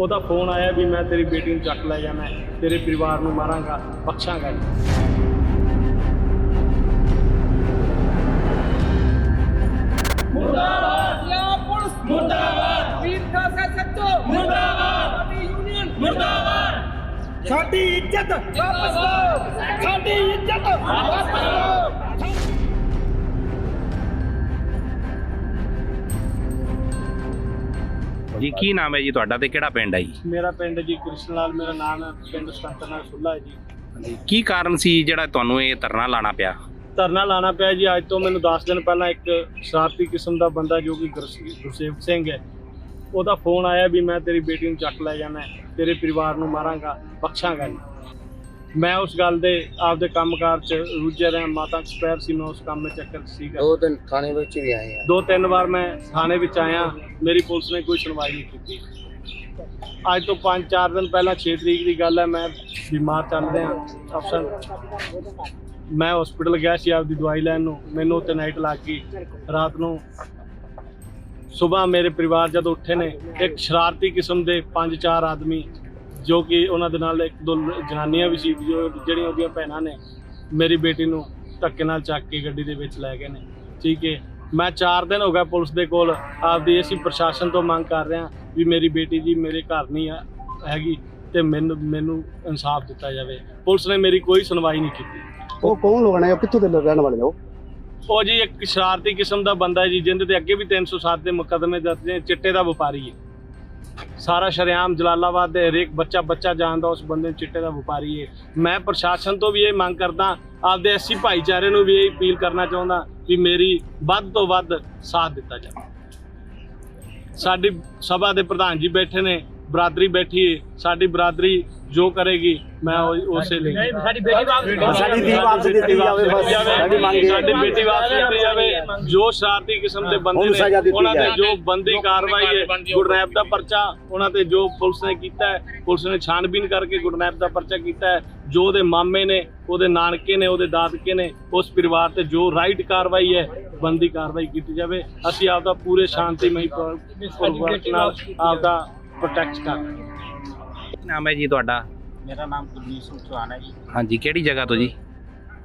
ਉਹਦਾ ਫੋਨ ਆਇਆ ਵੀ ਮੈਂ ਤੇਰੀ ਬੇਟੀ ਨੂੰ ਚੱਕ ਲੈ ਜਾਣਾ ਤੇਰੇ ਪਰਿਵਾਰ ਨੂੰ ਮਾਰਾਂਗਾ ਬਖਸ਼ਾਂਗਾ। ਨਹੀਂ ਪੰਜਾਬ ਪੁਲਿਸ! ਮੁਰਦਾਬਾਦ! ਵੀਰ ਖਾਲਸਾ ਸੱਚੋ! ਮੁਰਦਾਬਾਦ! ਸਾਡੀ ਯੂਨੀਅਨ ਮੁਰਦਾਬਾਦ! ਸਾਡੀ ਇੱਜ਼ਤ! ਵਾਪਸ ਲਓ ਸਾਡੀ ਇੱਜ਼ਤ! ਵਾਪਸ ਲਓ ਜੀ ਕੀ ਨਾਮ ਹੈ ਜੀ ਤੁਹਾਡਾ ਤੇ ਕਿਹੜਾ ਪਿੰਡ ਹੈ ਜੀ? ਮੇਰਾ ਪਿੰਡ ਜੀ ਕ੍ਰਿਸ਼ਨ ਲਾਲ ਮੇਰਾ ਨਾਮ ਹੈ ਪਿੰਡ ਸਤੰਤਨਾ ਸੁੱਲਾ ਹੈ ਜੀ। ਕੀ ਕਾਰਨ ਸੀ ਜਿਹੜਾ ਤੁਹਾਨੂੰ ਇਹ ਧਰਨਾ ਲਾਣਾ ਪਿਆ? ਧਰਨਾ ਲਾਣਾ ਪਿਆ ਜੀ ਅੱਜ ਤੋਂ ਮੈਨੂੰ 10 ਦਿਨ ਪਹਿਲਾਂ ਇੱਕ ਸ਼ਰਾਰਤੀ ਕਿਸਮ ਦਾ ਬੰਦਾ ਜੋ ਕਿ ਗੁਰਸ- ਗੁਰਸੇਵ ਸਿੰਘ ਹੈ ਉਹਦਾ ਫੋਨ ਆਇਆ ਵੀ ਮੈਂ ਤੇਰੀ ਬੇਟੀ ਨੂੰ ਚੱਕ ਲੈ ਜਾਣਾ ਤੇਰੇ ਪਰਿਵਾਰ ਨੂੰ ਮਾਰਾਂਗਾ ਬਖਸ਼ਾਂਗਾ ਨਹੀਂ ਮੈਂ ਉਸ ਗੱਲ ਦੇ ਆਪਦੇ ਕੰਮਕਾਰ ਚ ਰੁੱਝਿਆ ਰਿਹਾ ਮਾਤਾ ਐਕਸਪਾਇਰ ਸੀ ਮੈਂ ਉਸ ਕੰਮ ਵਿੱਚ ਚੱਕਰ ਸੀਗਾ। ਦੋ ਦਿਨ ਥਾਣੇ ਵਿੱਚ ਵੀ ਆਏ ਆ। ਦੋ ਤਿੰਨ ਵਾਰ ਮੈਂ ਥਾਣੇ ਵਿੱਚ ਆਇਆ ਮੇਰੀ ਪੁਲਿਸ ਨੇ ਕੋਈ ਸੁਣਵਾਈ ਨਹੀਂ ਕੀਤੀ। ਅੱਜ ਤੋਂ 5-4 ਦਿਨ ਪਹਿਲਾਂ 6 ਤਰੀਕ ਦੀ ਗੱਲ ਹੈ ਮੈਂ ਬਿਮਾਰ ਚੱਲ ਰਿਹਾ ਅਫਸਰ। ਮੈਂ ਹਸਪੀਟਲ ਗਿਆ ਸੀ ਆਪਦੀ ਦਵਾਈ ਲੈਣ ਨੂੰ ਮੈਨੂੰ ਉੱਥੇ ਨਾਈਟ ਲੱਗ ਗਈ। ਰਾਤ ਨੂੰ ਸਵੇਰ ਮੇਰੇ ਪਰਿਵਾਰ ਜਦੋਂ ਉੱਠੇ ਨੇ ਇੱਕ ਸ਼ਰਾਰਤੀ ਕਿਸਮ ਦੇ 5-4 ਆਦਮੀ ਜੋ ਕਿ ਉਹਨਾਂ ਦੇ ਨਾਲ ਇੱਕ ਦੋ ਜਨਾਨੀਆਂ ਵੀ ਸੀ ਜੋ ਜਿਹੜੀਆਂ ਉਹਦੀਆਂ ਭੈਣਾਂ ਨੇ ਮੇਰੀ ਬੇਟੀ ਨੂੰ ਧੱਕੇ ਨਾਲ ਚੱਕ ਕੇ ਗੱਡੀ ਦੇ ਵਿੱਚ ਲੈ ਗਏ ਨੇ। ਠੀਕ ਹੈ ਮੈਂ 4 ਦਿਨ ਹੋ ਗਏ ਪੁਲਿਸ ਦੇ ਕੋਲ ਆਪਦੀ ਅਸੀਂ ਪ੍ਰਸ਼ਾਸਨ ਤੋਂ ਮੰਗ ਕਰ ਰਿਹਾ ਵੀ ਮੇਰੀ ਬੇਟੀ ਜੀ ਮੇਰੇ ਘਰ ਨਹੀਂ ਆ ਹੈਗੀ ਤੇ ਮੈਨੂੰ ਮੈਨੂੰ ਇਨਸਾਫ ਦਿੱਤਾ ਜਾਵੇ। ਪੁਲਿਸ ਨੇ ਮੇਰੀ ਕੋਈ ਸੁਣਵਾਈ ਨਹੀਂ ਕੀਤੀ। ਉਹ ਕੌਣ ਲੋਕ ਨੇ ਉਹ ਕਿੱਥੋਂ ਦੇ ਰਹਿਣ ਵਾਲੇ ਨੇ ਉਹ? ਜੀ ਇੱਕ ਸ਼ਰਾਰਤੀ ਕਿਸਮ ਦਾ ਬੰਦਾ ਹੈ ਜੀ ਜਿੰਦੇ ਤੇ ਅੱਗੇ ਵੀ 307 ਦੇ ਮੁਕੱਦਮੇ ਦਰਜ ਨੇ ਚਿੱਟੇ ਦਾ ਵਪਾਰੀ ਹੈ। ਸਾਰਾ ਸ਼ਰੇਆਮ ਜਲਾਲਾਬਾਦ ਦੇ ਹਰੇਕ ਬੱਚਾ ਬੱਚਾ ਜਾਣਦਾ, ਉਸ ਬੰਦੇ ਨੂੰ ਚਿੱਟੇ ਦਾ ਵਪਾਰੀ ਹੈ ਮੈਂ ਪ੍ਰਸ਼ਾਸਨ ਤੋਂ ਵੀ ਇਹ ਮੰਗ ਕਰਦਾ, ਆਪਦੇ ਐਸੀ ਭਾਈਚਾਰੇ ਨੂੰ ਵੀ ਇਹ ਅਪੀਲ ਕਰਨਾ ਚਾਹੁੰਦਾ ਵੀ ਮੇਰੀ ਵੱਧ ਤੋਂ ਵੱਧ ਸਾਥ ਦਿੱਤਾ ਜਾਵੇ। ਸਾਡੀ ਸਭਾ ਦੇ ਪ੍ਰਧਾਨ ਜੀ ਬੈਠੇ ਨੇ ਬਰਾਦਰੀ ਬੈਠੀ ਹੈ ਸਾਡੀ ਬਰਾਦਰੀ ਜੋ ਕਰੇਗੀ ਮੈਂ ਉਹ- ਉਸੇ ਲਈ। ਸਾਡੀ ਬੇਟੀ ਵਾਪਸ ਸਾਡੀ ਧੀ ਵਾਪਸ ਦਿੱਤੀ ਜਾਵੇ। ਬਸ ਸਾਡੀ ਮੰਗ ਇਹ ਹੈ। ਸਾਡੀ ਬੇਟੀ ਵਾਪਸ ਦਿੱਤੀ ਜਾਵੇ। ਜੋ ਸ਼ਰਾਰਤੀ ਕਿਸਮ ਦੇ ਬੰਦੇ ਸਜ਼ਾ ਨੇ ਦਿੱਤੀ ਉਹਨਾਂ ਤੇ ਜਾਏ। ਜੋ ਬੰਦੀ ਕਾਰਵਾਈ ਹੈ ਗੁਰਨੈਪ ਦਾ ਪਰਚਾ ਉਹਨਾਂ ਤੇ ਜੋ ਪੁਲਿਸ ਨੇ ਕੀਤਾ ਹੈ ਪੁਲਿਸ ਨੇ ਛਾਣਬੀਨ ਕਰਕੇ ਗੁਰਨੈਪ ਦਾ ਪਰਚਾ ਕੀਤਾ ਹੈ ਜੋ ਉਹਦੇ ਮਾਮੇ ਨੇ ਉਹਦੇ ਨਾਨਕੇ ਨੇ ਉਹਦੇ ਦਾਦਕੇ ਨੇ ਉਸ ਪਰਿਵਾਰ ਤੇ ਜੋ ਰਾਈਟ ਕਾਰਵਾਈ ਹੈ ਬੰਦੀ ਕਾਰਵਾਈ ਕੀਤੀ ਜਾਵੇ। ਅਸੀਂ ਆਪਦਾ ਪੂਰੇ ਸ਼ਾਂਤੀਮਈ ਪਰਿਵਾਰ ਨਾਲ ਆਪਦਾ ਪ੍ਰੋਟੈਕਟ ਕਰ ਰਹੇ ਹਾਂ। ਕੀ ਨਾਮ ਹੈ ਜੀ ਤੁਹਾਡਾ? ਮੇਰਾ ਨਾਮ ਕੁਲਜੀਤ ਸਿੰਘ ਚੌਹਾਨ ਹੈ ਜੀ। ਹਾਂਜੀ ਕਿਹੜੀ ਜਗ੍ਹਾ ਤੋਂ ਜੀ?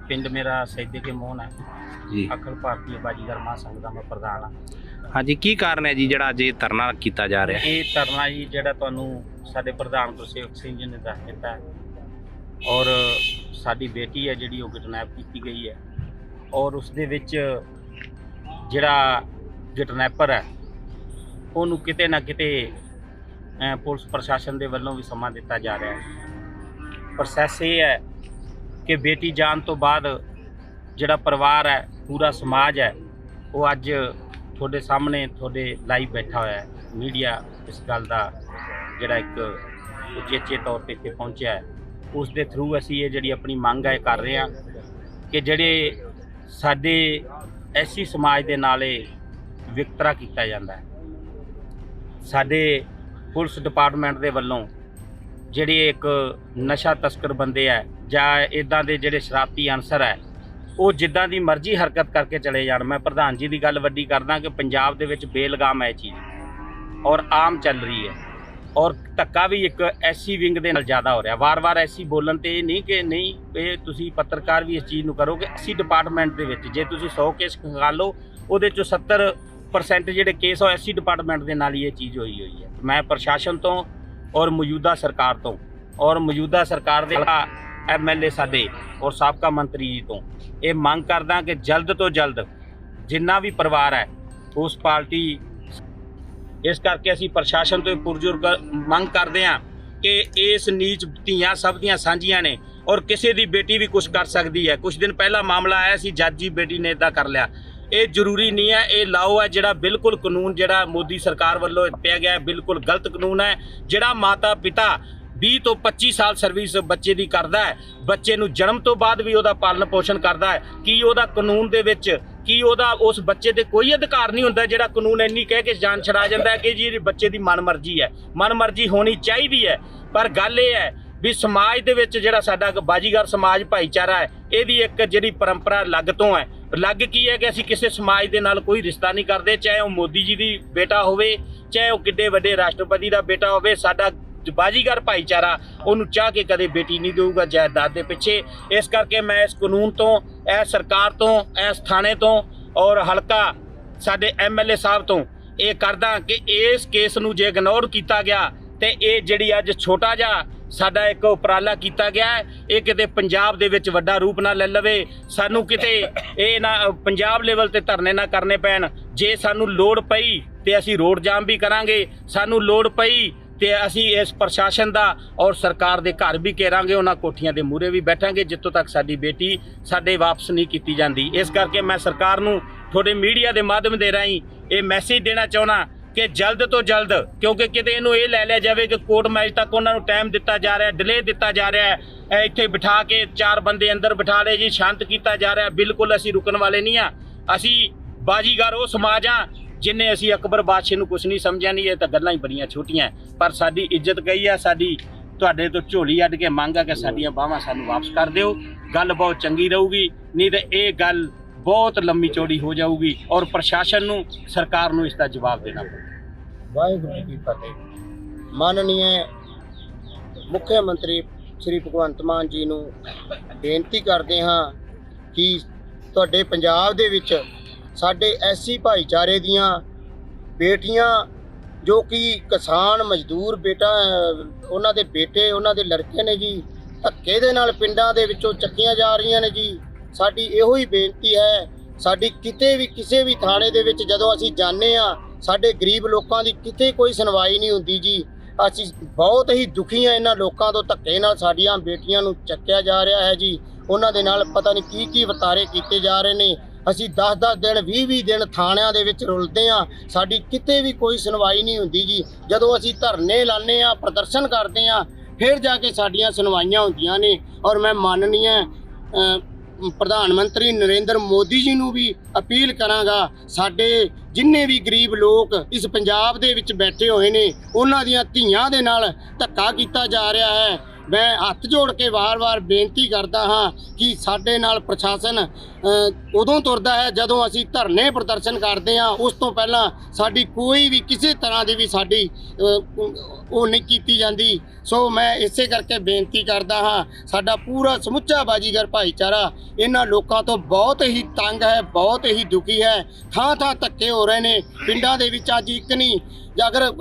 ਪਿੰਡ ਮੇਰਾ ਸੈਦੇ ਕੇ ਮੋਹਨ ਹੈ। ਜੀ। ਅਖਲ ਭਾਰਤੀ ਬਾਜੀਗਰ ਮਹਾਂਸੰਘ ਦਾ ਮੈਂ ਪ੍ਰਧਾਨ ਹਾਂ। ਹਾਂਜੀ ਕੀ ਕਾਰਨ ਹੈ ਜੀ ਜਿਹੜਾ ਅੱਜ ਇਹ ਧਰਨਾ ਕੀਤਾ ਜਾ ਰਿਹਾ? ਹੈ ਇਹ ਧਰਨਾ ਜੀ ਜਿਹੜਾ ਤੁਹਾਨੂੰ ਸਾਡੇ ਪ੍ਰਧਾਨ ਗੁਰਸੇਵਕ ਸਿੰਘ ਜੀ ਨੇ ਦੱਸ ਦਿੱਤਾ ਹੈ। ਔਰ ਸਾਡੀ ਬੇਟੀ ਹੈ ਜਿਹੜੀ ਉਹ ਕਿਡਨੈਪ ਕੀਤੀ ਗਈ ਹੈ। ਔਰ ਉਸ ਦੇ ਵਿੱਚ ਜਿਹੜਾ ਕਿਡਨੈਪਰ ਹੈ ਉਹਨੂੰ ਕਿਤੇ ਨਾ ਕਿਤੇ ਪੁਲਿਸ ਪ੍ਰਸ਼ਾਸਨ ਦੇ ਵੱਲੋਂ ਵੀ ਸਮਾਂ ਦਿੱਤਾ ਜਾ ਰਿਹਾ ਹੈ। ਪ੍ਰੋਸੈਸ ਇਹ ਹੈ ਕਿ ਬੇਟੀ ਜਾਣ ਤੋਂ ਬਾਅਦ ਜਿਹੜਾ ਪਰਿਵਾਰ ਹੈ, ਪੂਰਾ ਸਮਾਜ ਹੈ, ਉਹ ਅੱਜ ਤੁਹਾਡੇ ਸਾਹਮਣੇ, ਤੁਹਾਡੇ ਲਾਈਵ ਬੈਠਾ ਹੋਇਆ ਹੈ। ਮੀਡੀਆ ਇਸ ਗੱਲ ਦਾ ਜਿਹੜਾ ਇੱਕ ਉਚੇਚੇ ਤੌਰ ਤੇ ਇੱਥੇ ਪਹੁੰਚਿਆ ਹੈ। ਉਸ ਦੇ ਥਰੂ ਅਸੀਂ ਇਹ ਜਿਹੜੀ ਆਪਣੀ ਮੰਗ ਹੈ ਕਰ ਰਹੇ ਹਾਂ ਕਿ ਜਿਹੜੇ ਸਾਡੇ ਐਸੀ ਸਮਾਜ ਦੇ ਨਾਲ ਇਹ ਵਿਤਕਰਾ ਕੀਤਾ ਜਾਂਦਾ ਹੈ। ਸਾਡੇ ਪੁਲਿਸ ਡਿਪਾਰਟਮੈਂਟ ਦੇ ਵੱਲੋਂ ਜਿਹੜੇ ਇੱਕ ਨਸ਼ਾ ਤਸਕਰ ਬੰਦੇ ਆ ਜਾਂ ਇਦਾਂ ਦੇ ਜਿਹੜੇ ਸ਼ਰਾਰਤੀ ਅਨਸਰ ਹੈ ਉਹ ਜਿੱਦਾਂ ਦੀ ਮਰਜ਼ੀ ਹਰਕਤ ਕਰਕੇ ਚਲੇ ਜਾਣ। ਮੈਂ ਪ੍ਰਧਾਨ ਜੀ ਦੀ ਗੱਲ ਵੱਡੀ ਕਰਦਾ ਕਿ ਪੰਜਾਬ ਦੇ ਵਿੱਚ ਬੇਲਗਾਮ ਹੈ ਇਹ ਚੀਜ਼ ਔਰ ਆਮ ਚੱਲ ਰਹੀ ਹੈ ਔਰ ਧੱਕਾ ਵੀ ਇੱਕ ਐਸੀ ਵਿੰਗ ਦੇ ਨਾਲ ਜ਼ਿਆਦਾ ਹੋ ਰਿਹਾ। ਵਾਰ-ਵਾਰ ਐਸੀ ਬੋਲਣ ਤੇ ਇਹ ਨਹੀਂ ਕਿ ਨਹੀਂ, ਇਹ ਤੁਸੀਂ ਪੱਤਰਕਾਰ ਵੀ ਇਸ ਚੀਜ਼ ਨੂੰ ਕਰੋ ਕਿ ਅਸੀਂ ਡਿਪਾਰਟਮੈਂਟ ਦੇ ਵਿੱਚ, ਜੇ ਤੁਸੀਂ 100 ਕੇਸ ਖੰਗਾਲ ਲਓ, ਉਹਦੇ ਚੋਂ 70% ਜਿਹੜੇ ਕੇਸ ਉਹ ਐਸੀ ਡਿਪਾਰਟਮੈਂਟ ਦੇ ਨਾਲ ਹੀ ਇਹ ਚੀਜ਼ ਹੋਈ ਹੋਈ ਹੈ। ਮੈਂ ਪ੍ਰਸ਼ਾਸਨ ਤੋਂ ਔਰ ਮੌਜੂਦਾ ਸਰਕਾਰ ਤੋਂ ਔਰ ਮੌਜੂਦਾ ਸਰਕਾਰ ਦੇ ਐਮਐਲਏ ਸਾਡੇ ਔਰ ਸਾਬਕਾ ਮੰਤਰੀ ਜੀ ਤੋਂ ਇਹ ਮੰਗ ਕਰਦਾ ਕਿ ਜਲਦ ਤੋਂ ਜਲਦ ਜਿੰਨਾ ਵੀ ਪਰਿਵਾਰ ਹੈ, ਉਸ ਪਾਰਟੀ ਇਸ ਕਰਕੇ ਅਸੀਂ ਪ੍ਰਸ਼ਾਸਨ ਤੋਂ ਇਹ ਪੁਰਜੋਰ ਮੰਗ ਕਰਦੇ ਹਾਂ ਕਿ ਇਸ ਨੀਚ ਧੀਆਂ ਸਭ ਦੀਆਂ ਸਾਂਝੀਆਂ ਨੇ ਔਰ ਕਿਸੇ ਦੀ ਬੇਟੀ ਵੀ ਕੁਝ ਕਰ ਸਕਦੀ ਹੈ। ਕੁਝ ਦਿਨ ਪਹਿਲਾਂ ਮਾਮਲਾ ਆਇਆ ਸੀ, ਜੱਜ ਜੀ ਬੇਟੀ ਨੇ ਇਦਾਂ ਕਰ ਲਿਆ। ਇਹ ਜ਼ਰੂਰੀ ਨਹੀਂ ਹੈ, ਇਹ ਲਾਓ ਹੈ, ਜਿਹੜਾ ਬਿਲਕੁਲ ਕਾਨੂੰਨ ਜਿਹੜਾ ਮੋਦੀ ਸਰਕਾਰ ਵੱਲੋਂ ਪਿਆ ਗਿਆ ਬਿਲਕੁਲ ਗਲਤ ਕਾਨੂੰਨ ਹੈ, ਜਿਹੜਾ ਮਾਤਾ ਪਿਤਾ 20 ਤੋਂ 25 ਸਾਲ ਸਰਵਿਸ ਬੱਚੇ ਦੀ ਕਰਦਾ ਹੈ, ਬੱਚੇ ਨੂੰ ਜਨਮ ਤੋਂ ਬਾਅਦ ਵੀ ਉਹਦਾ ਪਾਲਣ ਪੋਸ਼ਣ ਕਰਦਾ ਹੈ, ਕੀ ਉਹਦਾ ਕਾਨੂੰਨ ਦੇ ਵਿੱਚ, ਕੀ ਉਹਦਾ ਉਸ ਬੱਚੇ ਦੇ ਕੋਈ ਅਧਿਕਾਰ ਨਹੀਂ ਹੁੰਦਾ ਜਿਹੜਾ ਕਾਨੂੰਨ ਇੰਨੀ ਕਹਿ ਕੇ ਜਾਨ ਛੜਾ ਜਾਂਦਾ ਹੈ ਕਿ ਜੀ ਬੱਚੇ ਦੀ ਮਨਮਰਜ਼ੀ ਹੈ, ਮਨਮਰਜ਼ੀ ਹੋਣੀ ਚਾਹੀਦੀ ਹੈ, ਪਰ ਗੱਲ ਇਹ ਹੈ ਵੀ ਸਮਾਜ ਦੇ ਵਿੱਚ ਜਿਹੜਾ ਸਾਡਾ ਇੱਕ ਬਾਜੀਗਰ ਸਮਾਜ ਭਾਈਚਾਰਾ ਹੈ, ਇਹਦੀ ਇੱਕ ਜਿਹੜੀ ਪਰੰਪਰਾ ਲੱਗ ਤੋਂ ਹੈ ਲੱਗ ਕੀ ਹੈ ਕਿ ਅਸੀਂ ਕਿਸੇ ਸਮਾਜ ਦੇ ਨਾਲ ਕੋਈ ਰਿਸ਼ਤਾ ਨਹੀਂ ਕਰਦੇ, ਚਾਹੇ ਉਹ ਮੋਦੀ ਜੀ ਦੀ ਬੇਟਾ ਹੋਵੇ, ਚਾਹੇ ਉਹ ਕਿੱਡੇ ਵੱਡੇ ਰਾਸ਼ਟਰਪਤੀ ਦਾ ਬੇਟਾ ਹੋਵੇ, ਸਾਡਾ ਬਾਜੀਗਰ ਭਾਈਚਾਰਾ ਉਹਨੂੰ ਚਾਹ ਕੇ ਕਦੇ ਬੇਟੀ ਨਹੀਂ ਦੇਊਗਾ ਜਾਇਦਾਦ ਦੇ ਪਿੱਛੇ। ਇਸ ਕਰਕੇ ਮੈਂ ਇਸ ਕਾਨੂੰਨ ਤੋਂ ਇਹ ਸਰਕਾਰ ਤੋਂ, ਇਸ ਥਾਣੇ ਤੋਂ ਔਰ ਹਲਕਾ ਸਾਡੇ ਐਮਐਲਏ ਸਾਹਿਬ ਤੋਂ ਇਹ ਕਰਦਾ ਕਿ ਇਸ ਕੇਸ ਨੂੰ ਜੇ ਇਗਨੋਰ ਕੀਤਾ ਗਿਆ, ਤੇ ਇਹ ਜਿਹੜੀ ਅੱਜ ਛੋਟਾ ਜਿਹਾ ਸਾਡਾ ਇੱਕ ਉਪਰਾਲਾ ਕੀਤਾ ਗਿਆ ਹੈ। ਇਹ ਕਿਤੇ ਪੰਜਾਬ ਦੇ ਵਿੱਚ ਵੱਡਾ ਰੂਪ ਨਾ ਲੈ ਲਵੇ, ਸਾਨੂੰ ਕਿਤੇ ਇਹ ਨਾ, ਪੰਜਾਬ ਲੈਵਲ ਤੇ ਧਰਨੇ ਨਾ ਕਰਨੇ ਪੈਣ। ਜੇ ਸਾਨੂੰ ਲੋੜ ਪਈ ਤੇ ਅਸੀਂ ਰੋਡ ਜਾਮ ਵੀ ਕਰਾਂਗੇ। ਸਾਨੂੰ ਲੋੜ ਪਈ ਤੇ ਅਸੀਂ ਇਸ ਪ੍ਰਸ਼ਾਸਨ ਦਾ ਔਰ ਸਰਕਾਰ ਦੇ ਘਰ ਵੀ ਘੇਰਾਂਗੇ। ਉਹਨਾਂ ਕੋਠੀਆਂ ਦੇ ਮੂਹਰੇ ਵੀ ਬੈਠਾਂਗੇ, ਜਿੱਥੋਂ ਤੱਕ ਸਾਡੀ ਬੇਟੀ ਸਾਡੇ ਵਾਪਸ ਨਹੀਂ ਕੀਤੀ ਜਾਂਦੀ। ਇਸ ਕਰਕੇ ਮੈਂ ਸਰਕਾਰ ਨੂੰ, ਤੁਹਾਡੇ ਮੀਡੀਆ ਦੇ ਮਾਧਿਅਮ ਦੇ ਰਾਹੀਂ ਇਹ ਮੈਸੇਜ ਦੇਣਾ ਚਾਹੁੰਦਾ ਕਿ ਜਲਦ ਤੋਂ ਜਲਦ, ਕਿਉਂਕਿ ਕਿਤੇ ਇਹਨੂੰ ਇਹ ਲੈ ਲਿਆ ਜਾਵੇ ਕਿ ਕੋਰਟ ਮੈਚ ਤੱਕ ਉਹਨਾਂ ਨੂੰ ਟਾਈਮ ਦਿੱਤਾ ਜਾ ਰਿਹਾ ਡਿਲੇ ਦਿੱਤਾ ਜਾ ਰਿਹਾ ਇੱਥੇ ਬਿਠਾ ਕੇ ਚਾਰ ਬੰਦੇ ਅੰਦਰ ਬਿਠਾ ਲਏ ਜੀ, ਸ਼ਾਂਤ ਕੀਤਾ ਜਾ ਰਿਹਾ, ਬਿਲਕੁਲ ਅਸੀਂ ਰੁਕਣ ਵਾਲੇ ਨਹੀਂ ਆ ਅਸੀਂ ਬਾਜੀਗਰ ਉਹ ਸਮਾਜ ਆ ਜਿਨੇ ਅਸੀਂ ਅਕਬਰ ਬਾਦਸ਼ਾਹ ਨੂੰ ਕੁਝ ਨਹੀਂ ਸਮਝਿਆ ਨਹੀਂ ਇਹ ਤਾਂ ਗੱਲਾਂ ਹੀ ਬੜੀਆਂ ਛੋਟੀਆਂ ਪਰ ਸਾਡੀ ਇੱਜ਼ਤ ਗਈ ਆ, ਸਾਡੀ ਤੁਹਾਡੇ ਤੋਂ ਝੋਲੀ ਅੱਡ ਕੇ ਮੰਗ ਆ ਕਿ ਸਾਡੀਆਂ ਬਾਹਾਂ ਸਾਨੂੰ ਵਾਪਸ ਕਰ ਦਿਓ। ਗੱਲ ਬਹੁਤ ਚੰਗੀ ਰਹੂਗੀ, ਨਹੀਂ ਤੇ ਇਹ ਗੱਲ ਬਹੁਤ ਲੰਮੀ ਚੌੜੀ ਹੋ ਜਾਊਗੀ ਔਰ ਪ੍ਰਸ਼ਾਸਨ ਨੂੰ ਸਰਕਾਰ ਨੂੰ ਇਸ ਦਾ ਜਵਾਬ ਦੇਣਾ ਪਊਗਾ ਵਾਹਿਗੁਰੂ ਜੀ ਕੀ ਫਤਿਹ। ਮਾਨਨੀਏ ਮੁੱਖ ਮੰਤਰੀ ਸ੍ਰੀ ਭਗਵੰਤ ਮਾਨ ਜੀ ਨੂੰ ਬੇਨਤੀ ਕਰਦੇ ਹਾਂ ਕਿ ਤੁਹਾਡੇ ਪੰਜਾਬ ਦੇ ਵਿੱਚ ਸਾਡੇ ਐਸੀ ਭਾਈਚਾਰੇ ਦੀਆਂ ਬੇਟੀਆਂ, ਜੋ ਕਿ ਕਿਸਾਨ ਮਜ਼ਦੂਰ ਬੇਟਾ ਉਹਨਾਂ ਦੇ ਬੇਟੇ, ਉਹਨਾਂ ਦੇ ਲੜਕੇ ਨੇ ਜੀ, ਧੱਕੇ ਦੇ ਨਾਲ ਪਿੰਡਾਂ ਦੇ ਵਿੱਚੋਂ ਚੱਕੀਆਂ ਜਾ ਰਹੀਆਂ ਨੇ ਜੀ। ਸਾਡੀ ਇਹੋ ਹੀ ਬੇਨਤੀ ਹੈ ਸਾਡੀ ਕਿਤੇ ਵੀ ਕਿਸੇ ਵੀ ਥਾਣੇ ਦੇ ਵਿੱਚ ਜਦੋਂ ਅਸੀਂ ਜਾਂਦੇ ਆ ਸਾਡੇ ਗਰੀਬ ਲੋਕਾਂ ਦੀ ਕਿਤੇ ਕੋਈ ਸੁਣਵਾਈ ਨਹੀਂ ਹੁੰਦੀ ਜੀ। ਅਸੀਂ ਬਹੁਤ ਹੀ ਦੁਖੀ ਆ ਇਹਨਾਂ ਲੋਕਾਂ ਤੋਂ ਧੱਕੇ ਨਾਲ ਸਾਡੀਆਂ ਬੇਟੀਆਂ ਨੂੰ ਚੱਕਿਆ ਜਾ ਰਿਹਾ ਹੈ ਜੀ। ਉਹਨਾਂ ਦੇ ਨਾਲ ਪਤਾ ਨਹੀਂ ਕੀ ਕੀ ਵਤਾਰੇ ਕੀਤੇ ਜਾ ਰਹੇ ਨੇ। ਅਸੀਂ 10-10 ਦਿਨ 20-20 ਦਿਨ ਥਾਣਿਆਂ ਦੇ ਵਿੱਚ ਰੁਲਦੇ ਆ ਸਾਡੀ ਕਿਤੇ ਵੀ ਕੋਈ ਸੁਣਵਾਈ ਨਹੀਂ ਹੁੰਦੀ ਜੀ। ਜਦੋਂ ਅਸੀਂ ਧਰਨੇ ਲਾਉਂਦੇ ਆ ਪ੍ਰਦਰਸ਼ਨ ਕਰਦੇ ਆ ਫਿਰ ਜਾ ਕੇ ਸਾਡੀਆਂ ਸੁਣਵਾਈਆਂ ਹੁੰਦੀਆਂ ਨੇ। ਔਰ ਮੈਂ ਮਾਨਨੀय ਅ, ਪ੍ਰਧਾਨ ਮੰਤਰੀ ਨਰਿੰਦਰ ਮੋਦੀ ਜੀ ਨੂੰ ਵੀ ਅਪੀਲ ਕਰਾਂਗਾ, ਸਾਡੇ ਜਿੰਨੇ ਵੀ ਗਰੀਬ ਲੋਕ ਇਸ ਪੰਜਾਬ ਦੇ ਵਿੱਚ ਬੈਠੇ ਹੋਏ ਨੇ, ਉਹਨਾਂ ਦੀਆਂ ਧੀਆਂ ਦੇ ਨਾਲ ਧੱਕਾ ਕੀਤਾ ਜਾ ਰਿਹਾ ਹੈ। ਮੈਂ ਹੱਥ ਜੋੜ ਕੇ ਵਾਰ-ਵਾਰ ਬੇਨਤੀ ਕਰਦਾ ਹਾਂ ਕਿ ਸਾਡੇ ਨਾਲ ਪ੍ਰਸ਼ਾਸਨ ਉਦੋਂ ਤੁਰਦਾ ਹੈ ਜਦੋਂ ਅਸੀਂ ਧਰਨੇ ਪ੍ਰਦਰਸ਼ਨ ਕਰਦੇ ਹਾਂ, ਉਸ ਤੋਂ ਪਹਿਲਾਂ ਸਾਡੀ ਕੋਈ ਵੀ ਕਿਸੇ ਤਰ੍ਹਾਂ ਦੀ ਵੀ ਸਾਡੀ ਉਹ ਨਹੀਂ ਕੀਤੀ ਜਾਂਦੀ। ਸੋ ਮੈਂ ਇਸੇ ਕਰਕੇ ਬੇਨਤੀ ਕਰਦਾ ਹਾਂ, ਸਾਡਾ ਪੂਰਾ ਸਮੁੱਚਾ ਬਾਜੀਗਰ ਭਾਈਚਾਰਾ ਇਹਨਾਂ ਲੋਕਾਂ ਤੋਂ ਬਹੁਤ ਹੀ ਤੰਗ ਹੈ, ਬਹੁਤ ਹੀ ਦੁਖੀ ਹੈ। ਥਾਂ ਥਾਂ ਧੱਕੇ ਹੋ ਰਹੇ ਨੇ। ਪਿੰਡਾਂ ਦੇ ਵਿੱਚ ਅੱਜ ਇੱਕ ਨਹੀਂ ਜੇ ਅਗਰ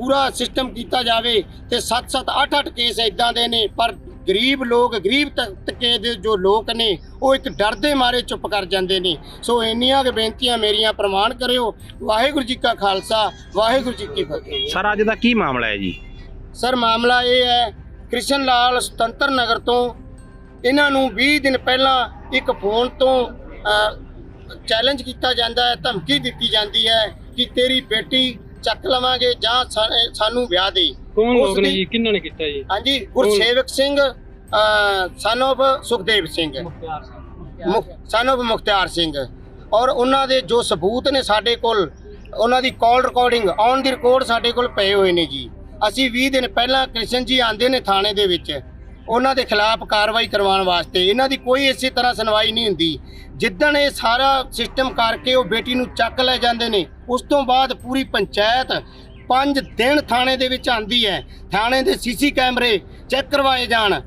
ਪੂਰਾ ਸਿਸਟਮ ਕੀਤਾ ਜਾਵੇ ਤੇ 7-7 8-8 ਕੇਸ ਇਦਾਂ ਦੇ ਨੇ ਪਰ ਗਰੀਬ ਲੋਕ ਗਰੀਬ ਤਬਕੇ ਦੇ ਜੋ ਲੋਕ ਨੇ ਉਹ ਇੱਕ ਡਰ ਦੇ ਮਾਰੇ ਚੁੱਪ ਕਰ ਜਾਂਦੇ ਨੇ। ਸੋ ਇੰਨੀਆਂ ਕੁ ਬੇਨਤੀਆਂ ਮੇਰੀਆਂ ਪ੍ਰਮਾਣ ਕਰਿਓ। ਵਾਹਿਗੁਰੂ ਜੀ ਕਾ ਖਾਲਸਾ ਵਾਹਿਗੁਰੂ ਜੀ ਕੀ ਫਤਿਹ। ਸਰ ਅੱਜ ਦਾ ਕੀ ਮਾਮਲਾ ਹੈ ਜੀ? ਸਰ ਮਾਮਲਾ ਇਹ ਹੈ ਕ੍ਰਿਸ਼ਨ ਲਾਲ ਸੁਤੰਤਰ ਨਗਰ ਤੋਂ ਇਹਨਾਂ ਨੂੰ 20 ਦਿਨ ਪਹਿਲਾਂ ਇੱਕ ਫੋਨ ਤੋਂ ਚੈਲੰਜ ਕੀਤਾ ਜਾਂਦਾ ਹੈ ਧਮਕੀ ਦਿੱਤੀ ਜਾਂਦੀ ਹੈ ਕਿ ਤੇਰੀ ਬੇਟੀ ਚੱਕ ਲਵਾਂਗੇ ਜਾਂ ਸਾ- ਸਾਨੂੰ ਵਿਆਹ ਦੇ। ਕੌਣ ਲੋਕ ਨੇ ਦੀ- ਜੀ? ਕਿੰਨਾਂ ਨੇ ਕੀਤਾ ਜੀ? ਹਾਂਜੀ ਗੁਰਸੇਵਕ ਸਿੰਘ ਸਨ of Sukhdev Singh. Son of Mukhtiar Singh. ਔਰ ਉਹਨਾਂ ਦੇ ਜੋ ਸਬੂਤ ਨੇ ਸਾਡੇ ਕੋਲ ਉਹਨਾਂ ਦੀ ਕਾਲ ਰਿਕਾਰਡਿੰਗ ਔਨ ਦੀ ਰਿਕਾਰਡ ਸਾਡੇ ਕੋਲ ਪਏ ਹੋਏ ਨੇ ਜੀ। ਅਸੀਂ 20 ਦਿਨ ਪਹਿਲਾਂ ਕ੍ਰਿਸ਼ਨ ਜੀ ਆਂਦੇ ਨੇ ਥਾਣੇ ਦੇ ਵਿੱਚ। ਉਹਨਾਂ ਦੇ ਖਿਲਾਫ ਕਾਰਵਾਈ ਕਰਵਾਉਣ ਵਾਸਤੇ। ਇਹਨਾਂ ਦੀ ਕੋਈ ਇਸੇ ਤਰ੍ਹਾਂ ਸੁਣਵਾਈ ਨਹੀਂ ਹੁੰਦੀ। ਜਿੱਦਣ ਇਹ ਸਾਰਾ ਸਿਸਟਮ ਕਰਕੇ ਉਹ ਬੇਟੀ ਨੂੰ ਚੱਕ ਲੈ ਜਾਂਦੇ ਨੇ, ਉਸ ਤੋਂ ਬਾਅਦ ਪੂਰੀ ਪੰਚਾਇਤ ਪੰਜ ਦਿਨ ਥਾਣੇ ਦੇ ਵਿੱਚ ਆਂਦੀ ਹੈ। ਥਾਣੇ ਦੇ ਸੀਸੀ ਕੈਮਰੇ ਚੈੱਕ ਕਰਵਾਏ ਜਾਣ।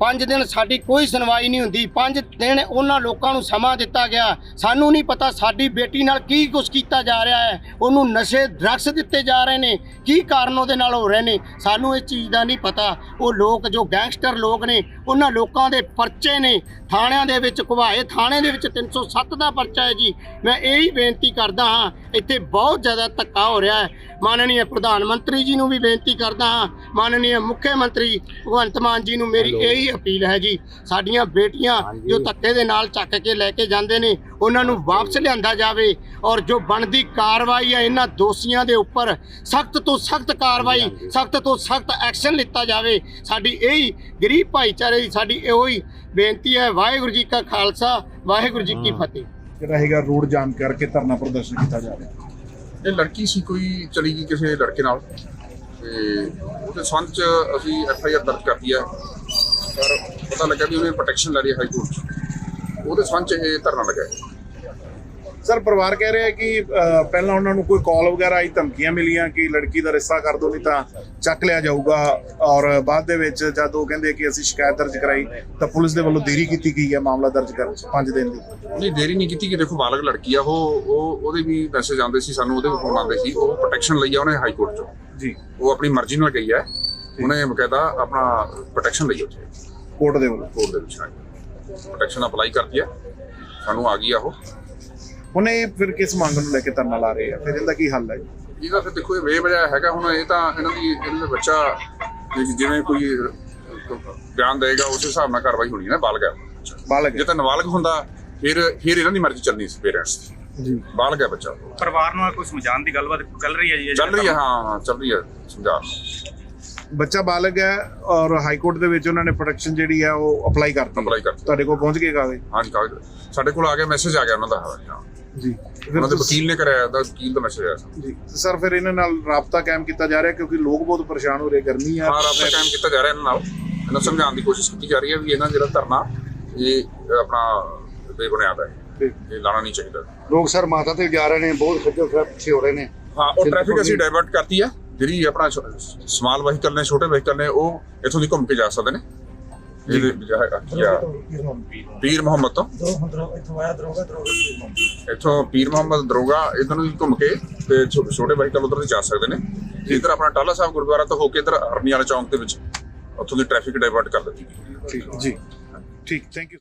ਪੰਜ ਦਿਨ ਸਾਡੀ ਕੋਈ ਸੁਣਵਾਈ ਨਹੀਂ ਹੁੰਦੀ। ਪੰਜ ਦਿਨ ਉਹਨਾਂ ਲੋਕਾਂ ਨੂੰ ਸਮਾਂ ਦਿੱਤਾ ਗਿਆ। ਸਾਨੂੰ ਨਹੀਂ ਪਤਾ ਸਾਡੀ ਬੇਟੀ ਨਾਲ ਕੀ ਕੁਝ ਕੀਤਾ ਜਾ ਰਿਹਾ ਹੈ। ਉਹਨੂੰ ਨਸ਼ੇ ਡਰੱਗਸ ਦਿੱਤੇ ਜਾ ਰਹੇ ਨੇ। ਕੀ ਕਾਰਨ ਉਹਦੇ ਨਾਲ ਹੋ ਰਹੇ ਨੇ? ਸਾਨੂੰ ਇਹ ਚੀਜ਼ ਦਾ ਨਹੀਂ ਪਤਾ। ਉਹ ਲੋਕ ਜੋ ਗੈਂਗਸਟਰ ਲੋਕ ਨੇ, ਉਹਨਾਂ ਲੋਕਾਂ ਦੇ ਪਰਚੇ ਨੇ। ਥਾਣਿਆਂ ਦੇ ਵਿੱਚ ਘੁਵਾਏ ਥਾਣੇ ਦੇ ਵਿੱਚ 307 ਦਾ ਪਰਚਾ ਹੈ ਜੀ। ਮੈਂ ਇਹ ਬੇਨਤੀ ਕਰਦਾ ਹਾਂ ਇੱਥੇ ਬਹੁਤ ਜ਼ਿਆਦਾ ਧੱਕਾ ਹੋ ਰਿਹਾ ਹੈ। ਮਾਨਨੀय ਪ੍ਰਧਾਨ ਮੰਤਰੀ ਜੀ ਨੂੰ ਵੀ ਬੇਨਤੀ ਕਰਦਾ ਹਾਂ। ਮਾਨਨੀय ਮੁੱਖ ਮੰਤਰੀ ਭਗਵੰਤ ਮਾਨ ਜੀ ਨੂੰ ਮੇਰੀ ਇਹ ਅਪੀਲ ਹੈ ਜੀ। ਸਾਡੀਆਂ ਬੇਟੀਆਂ ਜੋ ਧੱਕੇ ਦੇ ਨਾਲ ਚੱਕ ਕੇ ਲੈ ਕੇ ਜਾਂਦੇ ਨੇ ਉਹਨਾਂ ਨੂੰ ਵਾਪਸ ਲਿਆਂਦਾ ਜਾਵੇ ਔਰ ਜੋ ਬਣਦੀ ਕਾਰਵਾਈ ਹੈ ਇਹਨਾਂ ਦੋਸ਼ੀਆਂ ਦੇ ਉੱਪਰ ਸਖਤ ਤੋਂ ਸਖਤ ਕਾਰਵਾਈ ਸਖਤ ਤੋਂ ਸਖਤ ਐਕਸ਼ਨ ਲਿੱਤਾ ਜਾਵੇ। ਸਾਡੀ ਇਹ ਗਰੀਬ ਭਾਈਚਾਰੇ ਦੀ ਸਾਡੀ ਇਹੋ ਹੀ ਬੇਨਤੀ ਹੈ। ਵਾਹਿਗੁਰੂ ਜੀ ਕਾ ਖਾਲਸਾ ਵਾਹਿਗੁਰੂ ਜੀ ਕੀ ਫਤਿਹ। ਜਿਹੜਾ ਹੈਗਾ ਰੋਡ ਜਾਮ ਕਰਕੇ ਧਰਨਾ ਪ੍ਰਦਰਸ਼ਨ ਕੀਤਾ ਜਾ ਰਿਹਾ। ਇਹ ਲੜਕੀ ਸੀ ਕੋਈ ਚਲੀ ਗਈ ਕਿਸੇ ਲੜਕੇ ਨਾਲ। ਤੇ ਉਹਦੇ ਸੰਬੰਧ ਚ ਅਸੀਂ ਐਫ ਆਈ ਆਰ ਦਰਜ ਕਰਤੀ ਹੈ। ਪਰ ਪਤਾ ਲੱਗਾ ਵੀ ਉਹਨੇ ਪ੍ਰੋਟੈਕਸ਼ਨ ਲੈ ਲਈ ਹਾਈ ਕੋਰਟ 'ਚ। ਉਹਦੇ ਸੰਬੰਧ ਚ ਇਹ ਧਰਨਾ ਲੱਗਾ ਹੈ। ਸਰ ਪਰਿਵਾਰ ਕਹਿ ਰਿਹਾ ਕਿ ਪਹਿਲਾਂ ਉਹਨਾਂ ਨੂੰ ਕੋਈ ਕਾਲ ਵਗੈਰਾ ਆਈ ਧਮਕੀਆਂ ਮਿਲੀਆਂ ਕਿ ਲੜਕੀ ਦਾ ਰਿਸ਼ਤਾ ਕਰ ਦਿਓ ਨਹੀਂ ਤਾਂ ਚੱਕ ਲਿਆ ਜਾਊਗਾ। ਔਰ ਬਾਅਦ ਦੇ ਵਿੱਚ ਜਦ ਉਹ ਕਹਿੰਦੇ ਕਿ ਅਸੀਂ ਸ਼ਿਕਾਇਤ ਦਰਜ ਕਰਾਈ ਤਾਂ ਪੁਲਿਸ ਦੇ ਵੱਲੋਂ ਦੇਰੀ ਕੀਤੀ ਗਈ ਹੈ ਮਾਮਲਾ ਦਰਜ ਕਰਨ 'ਚ 5 ਦਿਨ ਦੀ। ਨਹੀਂ ਦੇਰੀ ਨਹੀਂ ਕੀਤੀ ਕਿ ਦੇਖੋ ਬਾਲਗ ਲੜਕੀ ਆ ਉਹ ਉਹ ਉਹਦੇ ਵੀ ਮੈਸੇਜ ਆਉਂਦੇ ਸੀ ਸਾਨੂੰ ਉਹਦੇ ਵੀ ਫੋਨ ਆਉਂਦੇ ਸੀ। ਉਹ ਪ੍ਰੋਟੈਕਸ਼ਨ ਲਈ ਆ ਉਹਨੇ ਹਾਈ ਕੋਰਟ ਚੋਂ। ਜੀ। ਉਹ ਆਪਣੀ ਮਰਜ਼ੀ ਨਾਲ ਗਈ ਹੈ। ਉਹਨੇ ਬਕਾਇਦਾ ਆਪਣਾ ਪ੍ਰੋਟੈਕਸ਼ਨ ਲਈ ਉੱਥੇ। ਕੋਰਟ ਦੇ ਵੱਲੋਂ। ਕੋਰਟ ਦੇ ਵਿੱਚ ਪ੍ਰੋਟੈਕਸ਼ਨ ਅਪਲਾਈ ਕਰਤੀ ਹੈ। ਸਾਨੂੰ ਆ ਗਈ ਆ ਉਹ। ਹੁਣ ਇਹ ਫਿਰ ਕਿਸ ਮੰਗ ਨੂੰ ਲੈ ਕੇ ਧਰਨਾ ਲਾ ਰਹੇ ਆ? ਫਿਰ ਇਹਦਾ ਕੀ ਹੱਲ ਹੈ? ਇਹਦਾ ਫਿਰ ਦੇਖੋ ਇਹ ਬੇਵਜ੍ਹਾ ਹੈਗਾ ਹੁਣ ਇਹ ਤਾਂ ਇਹਨਾਂ ਦੀ ਇਹਨਾਂ ਦਾ ਬੱਚਾ ਜਿਵੇਂ ਕੋਈ ਬਿਆਨ ਦੇਗਾ ਉਸ ਹਿਸਾਬ ਨਾਲ ਕਾਰਵਾਈ ਹੋਣੀ ਹੈ ਨਾ ਬਾਲਗ ਹੈ। ਬਾਲਗ ਜੇ ਤਾਂ ਨਾਬਾਲਗ ਹੁੰਦਾ ਫਿਰ ਫਿਰ ਇਹਨਾਂ ਦੀ ਮਰਜ਼ੀ ਚੱਲਣੀ ਸੀ ਪੇਰੈਂਟਸ ਦੀ। ਜੀ। ਬਾਲਗ ਹੈ ਬੱਚਾ। ਪਰਿਵਾਰ ਨਾਲ ਕੋਈ ਸਮਝਾਉਣ ਦੀ ਗੱਲਬਾਤ ਚੱਲ ਰਹੀ ਹੈ ਜੀ ਚੱਲ ਰਹੀ ਹੈ ਹਾਂ ਹਾਂ ਚੱਲ ਰਹੀ ਹੈ ਸਮਝਾ। ਬੱਚਾ ਬਾਲਗ ਹੈ ਔਰ ਹਾਈ ਕੋਰਟ ਦੇ ਵਿੱਚ ਉਹਨਾਂ ਨੇ ਪ੍ਰੋਟੈਕਸ਼ਨ ਜਿਹੜੀ ਹੈ ਉਹ ਅਪਲਾਈ ਕਰਤੀ ਅਪਲਾਈ ਕਰਤੀ ਤੁਹਾਡੇ ਕੋਲ ਪਹੁੰਚ ਗਏ ਕਾਗਜ਼? ਹਾਂਜੀ ਕਾਗਜ਼। ਸਾਡੇ ਕੋਲ ਆ ਗਿਆ ਮੈਸੇਜ ਆ ਗਿਆ ਉਹਨਾਂ ਦਾ। ਹਾਂ ਜੀ। ਉਹਨਾਂ ਦੇ ਵਕੀਲ ਨੇ ਕਰਾਇਆ ਤਾਂ ਵਕੀਲ ਦਾ ਮੈਸੇਜ ਆਇਆ ਜੀ। ਸਰ ਫਿਰ ਇਹਨਾਂ ਨਾਲ ਰਾਬਤਾ ਕਾਇਮ ਕੀਤਾ ਜਾ ਰਿਹਾ ਕਿਉਂਕਿ ਲੋਕ ਬਹੁਤ ਪਰੇਸ਼ਾਨ ਹੋ ਰਹੇ ਗਰਮੀ ਆ। ਹਾਂ ਰਾਬਤਾ ਕਾਇਮ ਕੀਤਾ ਜਾ ਰਿਹਾ ਇਹਨਾਂ ਨਾਲ। ਇਹਨਾਂ ਸਮਝਾਉਣ ਦੀ ਕੋਸ਼ਿਸ਼ ਕੀਤੀ ਜਾ ਰਹੀ ਹੈ ਵੀ ਇਹਨਾਂ ਜਿਹੜਾ ਧਰਨਾ ਇਹ ਆਪਣਾ ਬੇਬੁਨਿਆਦ ਹੈ। ਇਹ ਲਾਣਾ ਨਹੀਂ ਚਾਹੀਦਾ। ਲੋਕ ਸਰ ਮਾਤਾ ਤੇ ਜਾ ਰਹੇ ਨੇ ਬਹੁਤ ਖੱਜਲ ਖਰਾਬ ਪਿੱਛੇ ਹੋ ਰਹੇ ਨੇ। ਹਾਂ ਉਹ ਟ੍ਰੈਫਿਕ ਅਸੀਂ ਡਾਇਵਰਟ ਕਰਤੀ ਹੈ ਜਿਹੜੀ ਆਪਣਾ ਸਮਾਲ ਵਹੀਕਲ ਨੇ ਛੋਟੇ ਵਹੀਕਲ ਨੇ ਉਹ ਇੱਥੋਂ ਦੀ ਘੁੰਮ ਕੇ ਜਾ ਸਕਦੇ ਨੇ। ਇਹਦੇ ਜਿਹੜਾ ਕੀ ਆ? ਪੀਰ ਮੁਹੰਮਦ ਤੋਂ? ਇੱਥੋਂ ਪੀਰ ਮੁਹੰਮਦ। ਦਰੋਗਾ ਇਧਰ ਨੂੰ ਘੁੰਮ ਕੇ ਤੇ ਛੋਟੇ ਵਹੀਕਲ ਉਧਰ ਦੀ ਜਾ ਸਕਦੇ ਨੇ। ਇਧਰ ਆਪਣਾ ਟਾਲਾ ਸਾਹਿਬ ਗੁਰਦੁਆਰਾ ਤੋਂ ਹੋ ਕੇ ਇਧਰ ਅਰਨੀ ਵਾਲੇ ਚੌਂਕ ਦੇ ਵਿੱਚ ਉੱਥੋਂ ਦੀ ਟ੍ਰੈਫਿਕ ਡਾਇਵਰਟ ਕਰ ਦਿੱਤੀ ਜੀ। ਠੀਕ ਥੈਂਕ ਯੂ